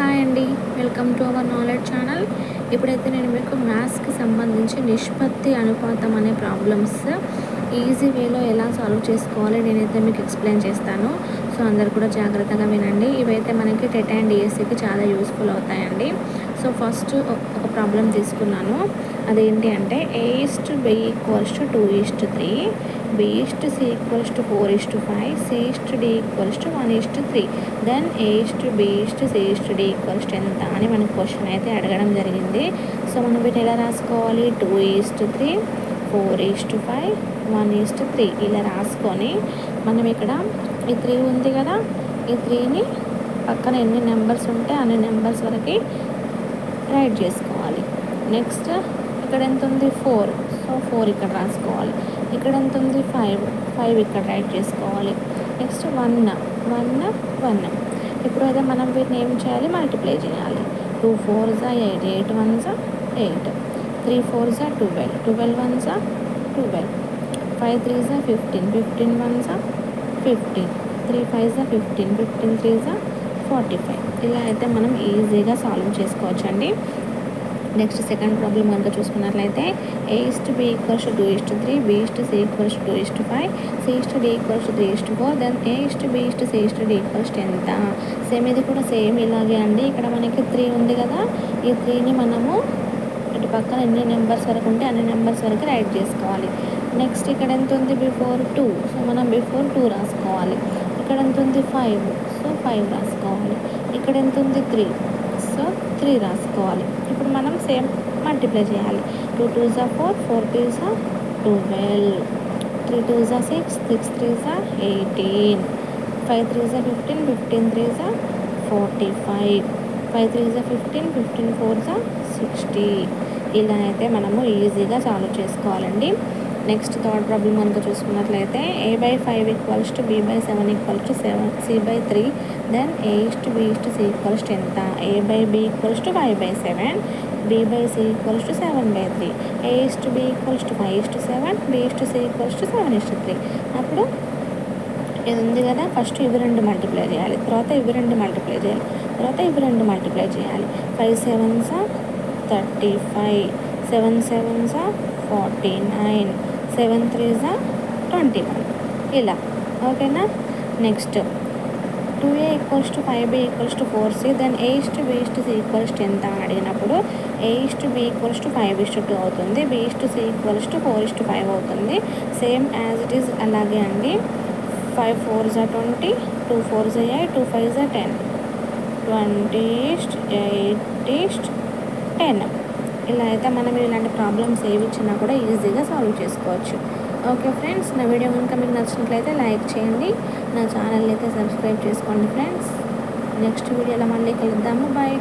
Hi అండి. Welcome to our knowledge channel. ఇప్పుడైతే నేను మీకు మ్యాథ్స్కి సంబంధించి నిష్పత్తి అనుపాతం అనే ప్రాబ్లమ్స్ ఈజీ వేలో ఎలా సాల్వ్ చేసుకోవాలి నేనైతే మీకు ఎక్స్ప్లెయిన్ చేస్తాను. సో అందరు కూడా జాగ్రత్తగా వినండి. ఇవైతే మనకి టెట్ అండ్ డిఎస్సికి చాలా యూస్ఫుల్ అవుతాయండి. సో ఫస్ట్ ఒక ప్రాబ్లం తీసుకున్నాను. అదేంటి అంటే A is to B equals to two is to three B is to C equals to four is to five C is to D equals to one is to three then A is to B is to C is to D equals to ఎంత అని మనకు question అయితే అడగడం జరిగింది. So మనం వీటిని ఎలా రాసుకోవాలి? Two is to three four is to five one is to three ఇలా రాసుకొని మనం ఇక్కడ ఈ త్రీ ఉంది కదా? ఈ త్రీని పక్కన ఎన్ని నెంబర్స్ ఉంటే అన్ని నెంబర్స్ వరకు రైట్ చేసుకోవాలి. నెక్స్ట్ ఇక్కడ ఎంత ఉంది? ఫోర్. సో ఫోర్ ఇక్కడ రాసుకోవాలి. ఇక్కడ ఎంత ఉంది? ఫైవ్. ఫైవ్ ఇక్కడ రైట్ చేసుకోవాలి. Next one. One one. ఇప్పుడు అయితే మనం వీటిని ఏం చేయాలి? మల్టిప్లై చేయాలి. టూ ఫోర్ జా ఎయిట్. ఎయిట్ వన్ జా ఎయిట్. త్రీ ఫోర్ జా ట్వెల్వ్. ట్వెల్వ్ వన్ జా ట్వెల్వ్. ఫైవ్ త్రీ జా ఫిఫ్టీన్. ఫిఫ్టీన్ వన్ జా ఫిఫ్టీన్. త్రీ ఫైవ్ జా ఫిఫ్టీన్. ఫిఫ్టీన్ త్రీ జా ఫార్టీ ఫైవ్ ఇలా అయితే మనం ఈజీగా సాల్వ్ చేసుకోవచ్చు అండి నెక్స్ట్ సెకండ్ ప్రాబ్లం కనుక చూసుకున్నట్లయితే A is to B equals two is to three B is to C equals two is to five C is to D equals three is to four then A is to B is to C is to D equals ఎంత same ఇది కూడా same ఇలాగే అండి. ఇక్కడ మనకి three ఉంది కదా. ఈ త్రీని మనము ఇటు పక్కన ఎన్ని నెంబర్స్ వరకు ఉంటే అన్ని నెంబర్స్ వరకు రైట్ చేసుకోవాలి. నెక్స్ట్ ఇక్కడ ఎంత ఉంది? బిఫోర్ టూ సో మనం బిఫోర్ టూ రాసుకోవాలి. ఇక్కడ ఎంత ఉంది ఫైవ్ సో ఫైవ్ రాసుకోవాలి. ఇక్కడ ఎంత ఉంది త్రీ సో త్రీ రాసుకోవాలి. ఇప్పుడు మనం సేమ్ మల్టిప్లై చేయాలి. టూ టూ జా ఫోర్ ఫోర్ టూ జా ట్వెల్వ్ త్రీ టూ జా సిక్స్ సిక్స్ త్రీ జా ఎయిటీన్ ఫైవ్ త్రీ జా ఫిఫ్టీన్ ఫిఫ్టీన్ త్రీ జా ఫార్టీ ఫైవ్ ఫైవ్ త్రీ జా ఫిఫ్టీన్ ఫిఫ్టీన్ ఫోర్ జా సిక్స్టీ ఇలా అయితే మనము ఈజీగా సాల్వ్ చేసుకోవాలండి. నెక్స్ట్ థర్డ్ ప్రాబ్లం కనుక చూసుకున్నట్లయితే A by five equals to B by seven equals to seven C by three then A to B to C equals to ఎంత? A by B equals to five by seven B by C equals to seven by three A to B equals to five is to seven B to C equals to seven is to three అప్పుడు ఇది ఉంది కదా first ఇవి రెండు multiply చేయాలి తర్వాత ఇవి రెండు మల్టిప్లై చేయాలి తర్వాత ఇవి రెండు మల్టిప్లై చేయాలి. Five sevens thirty five seven sevens forty nine seven threes twenty one. ఇలా. ఓకేనా? Next. Two A equals to five B equals to four C then A is to B is to C equals to ఎంత అని అడిగినప్పుడు A is to B equals to five is to two అవుతుంది B is to C equals to four is to five అవుతుంది. Same as it is అలాగే అండి. Five four జా twenty two four జా eight two fives ten. Twenty eight ten. ఇలా అయితే మనం ఇలాంటి ప్రాబ్లమ్స్ ఏవి ఇచ్చినా కూడా ఈజీగా సాల్వ్ చేసుకోవచ్చు. ఓకే ఫ్రెండ్స్ నా వీడియో కనుక మీకు నచ్చినట్లయితే లైక్ చేయండి. నా ఛానల్ అయితే సబ్స్క్రైబ్ చేసుకోండి ఫ్రెండ్స్ నెక్స్ట్ వీడియోలో మళ్ళీ కలుద్దాము. బాయ్